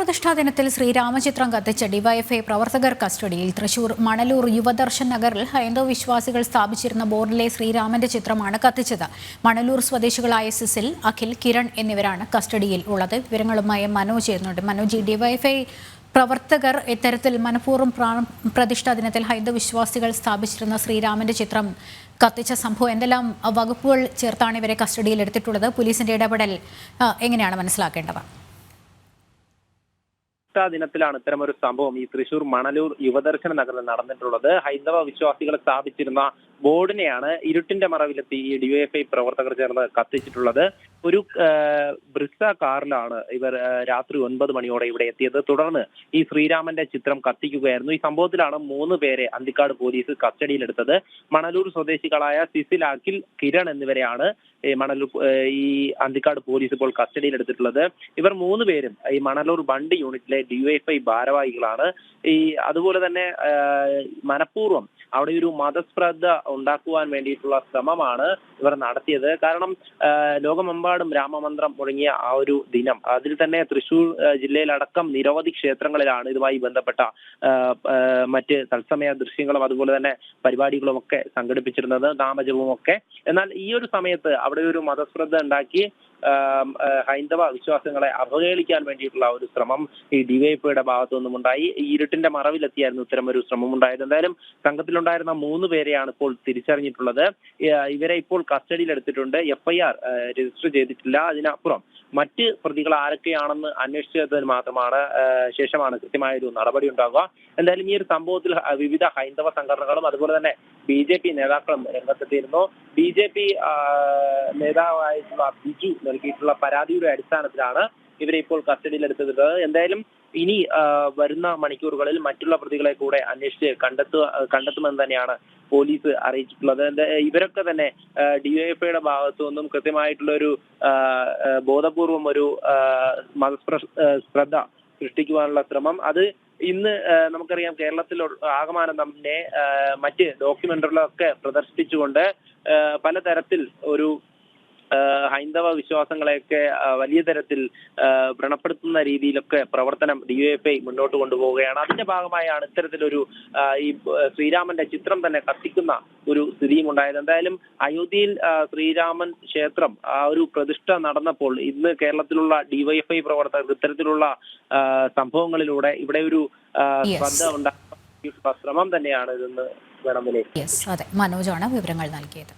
പ്രാണപ്രതിഷ്ഠാ ദിനത്തിൽ ശ്രീരാമചിത്രം കത്തിച്ച ഡിവൈഎഫ്ഐ പ്രവർത്തകർ കസ്റ്റഡിയിൽ തൃശൂർ മണലൂർ യുവദർശൻ നഗറിൽ ഹൈന്ദവ വിശ്വാസികൾ സ്ഥാപിച്ചിരുന്ന ബോർഡിലെ ശ്രീരാമന്റെ ചിത്രമാണ് കത്തിച്ചത്. മണലൂർ സ്വദേശികളായ സിസിൽ അഖിൽ കിരൺ എന്നിവരാണ് കസ്റ്റഡിയിൽ ഉള്ളത്. വിവരങ്ങളുമായി മനോജ് ചേരുന്നുണ്ട്. മനോജ് ഡിവൈഎഫ്ഐ പ്രവർത്തകർ ഇത്തരത്തിൽ മനഃപൂർവം പ്രതിഷ്ഠാ ദിനത്തിൽ ഹൈന്ദവ വിശ്വാസികൾ സ്ഥാപിച്ചിരുന്ന ശ്രീരാമന്റെ ചിത്രം കത്തിച്ച സംഭവം എന്തെല്ലാം വകുപ്പുകൾ ചേർത്താണ് ഇവരെ കസ്റ്റഡിയിൽ എടുത്തിട്ടുള്ളത്? പോലീസിന്റെ ഇടപെടൽ എങ്ങനെയാണ് മനസ്സിലാക്കേണ്ടത്? പ്രതിഷ്ഠാ ദിനത്തിലാണ് ഇത്തരമൊരു സംഭവം ഈ തൃശൂർ മണലൂർ യുവദർശന നഗറിൽ നടന്നിട്ടുള്ളത്. ഹൈന്ദവ വിശ്വാസികൾ സ്ഥാപിച്ചിരുന്ന ബോർഡിനെയാണ് ഇരുട്ടിന്റെ മറവിലെത്തി ഈ ഡിവൈഎഫ്ഐ പ്രവർത്തകർ ചേർന്ന് കത്തിച്ചിട്ടുള്ളത്. ഒരു ബ്രിസ കാറിലാണ് ഇവർ രാത്രി ഒൻപത് മണിയോടെ ഇവിടെ എത്തിയത്. തുടർന്ന് ഈ ശ്രീരാമന്റെ ചിത്രം കത്തിക്കുകയായിരുന്നു. ഈ സംഭവത്തിലാണ് മൂന്ന് പേരെ അന്തിക്കാട് പോലീസ് കസ്റ്റഡിയിലെടുത്തത്. മണലൂർ സ്വദേശികളായ സിസിൽ അഖിൽ കിരൺ എന്നിവരെയാണ് മണലൂർ ഈ അന്തിക്കാട് പോലീസ് ഇപ്പോൾ കസ്റ്റഡിയിലെടുത്തിട്ടുള്ളത്. ഇവർ മൂന്ന് പേരും ഈ മണലൂർ ബണ്ട് യൂണിറ്റിലെ ഡിവൈഎഫ്ഐ ഭാരവാഹികളാണ്. ഈ അതുപോലെ തന്നെ മനഃപൂർവം അവിടെ ഒരു മതശ്രദ്ധ ഉണ്ടാക്കുവാൻ വേണ്ടിയിട്ടുള്ള ശ്രമമാണ് ഇവർ നടത്തിയത്. കാരണം ലോകമെമ്പാടും രാമമന്ത്രം മുഴങ്ങിയ ആ ഒരു ദിനം അതിൽ തന്നെ തൃശൂർ ജില്ലയിലടക്കം നിരവധി ക്ഷേത്രങ്ങളിലാണ് ഇതുമായി ബന്ധപ്പെട്ട മറ്റ് തത്സമയ ദൃശ്യങ്ങളും അതുപോലെ തന്നെ പരിപാടികളും ഒക്കെ സംഘടിപ്പിച്ചിരുന്നത് നാമജപവും ഒക്കെ. എന്നാൽ ഈ ഒരു സമയത്ത് അവിടെ ഒരു മതശ്രദ്ധ ഉണ്ടാക്കി ഹൈന്ദവ വിശ്വാസങ്ങളെ അവഹേളിക്കാൻ വേണ്ടിയിട്ടുള്ള ഒരു ശ്രമം ഈ ഡിവൈഎഫ്ഐയുടെ ഭാഗത്തു നിന്നും ഉണ്ടായി ഇരുട്ടിന്റെ മറവിലെത്തിയായിരുന്നു ഇത്തരം ഒരു ശ്രമം ഉണ്ടായത് എന്തായാലും സംഘത്തിലുണ്ടായിരുന്ന മൂന്ന് പേരെയാണ് ഇപ്പോൾ തിരിച്ചറിഞ്ഞിട്ടുള്ളത്. ഇവരെ ഇപ്പോൾ കസ്റ്റഡിയിൽ എടുത്തിട്ടുണ്ട് എഫ്ഐആർ രജിസ്റ്റർ ചെയ്തിട്ടില്ല. അതിനപ്പുറം മറ്റ് പ്രതികൾ ആരൊക്കെയാണെന്ന് അന്വേഷിച്ചതിന് മാത്രമാണ് ശേഷമാണ് കൃത്യമായ ഒരു നടപടി ഉണ്ടാകുക എന്തായാലും ഈ ഒരു സംഭവത്തിൽ വിവിധ ഹൈന്ദവ സംഘടനകളും അതുപോലെ തന്നെ ബി ജെ പി നേതാക്കളും രംഗത്തെത്തിയിരുന്നു. ബി ജെ പി നേതാവായിട്ടുള്ള ബിജു നൽകിയിട്ടുള്ള പരാതിയുടെ അടിസ്ഥാനത്തിലാണ് ഇവരെ ഇപ്പോൾ കസ്റ്റഡിയിലെടുത്തത് എന്തായാലും ഇനി വരുന്ന മണിക്കൂറുകളിൽ മറ്റുള്ള പ്രതികളെ കൂടെ അന്വേഷിച്ച് കണ്ടെത്തുക കണ്ടെത്തുമെന്ന് തന്നെയാണ് പോലീസ് അറിയിച്ചിട്ടുള്ളത്. ഇവരൊക്കെ തന്നെ ഡിവൈഎഫ്ഐയുടെ ഭാഗത്തു നിന്നും കൃത്യമായിട്ടുള്ള ഒരു ബോധപൂർവം ഒരു മതസ്പ്ര ശ്രദ്ധ സൃഷ്ടിക്കുവാനുള്ള ശ്രമം. അത് ഇന്ന് നമുക്കറിയാം കേരളത്തിൽ ആകമാനം തന്നെ മറ്റ് ഡോക്യുമെന്ററികളൊക്കെ പ്രദർശിപ്പിച്ചുകൊണ്ട് പലതരത്തിൽ ഒരു ഹൈന്ദവ വിശ്വാസങ്ങളെയൊക്കെ വലിയ തരത്തിൽ വ്രണപ്പെടുത്തുന്ന രീതിയിലൊക്കെ പ്രവർത്തനം ഡിവൈഎഫ്ഐ മുന്നോട്ട് കൊണ്ടുപോവുകയാണ്. അതിന്റെ ഭാഗമായാണ് ഇത്തരത്തിലൊരു ഈ ശ്രീരാമന്റെ ചിത്രം തന്നെ കത്തിക്കുന്ന ഒരു സ്ഥിതിയും ഉണ്ടായത് എന്തായാലും അയോധ്യയിൽ ശ്രീരാമൻ ക്ഷേത്രം ആ ഒരു പ്രതിഷ്ഠ നടന്നപ്പോൾ ഇന്ന് കേരളത്തിലുള്ള ഡിവൈഎഫ്ഐ പ്രവർത്തകർ ഇത്തരത്തിലുള്ള സംഭവങ്ങളിലൂടെ ഇവിടെ ഒരു ശ്രദ്ധ ഉണ്ടാക്കുന്ന ശ്രമം തന്നെയാണ് ഇതെന്ന് വേണം അതെ. മനോജാണ് വിവരങ്ങൾ നൽകിയത്.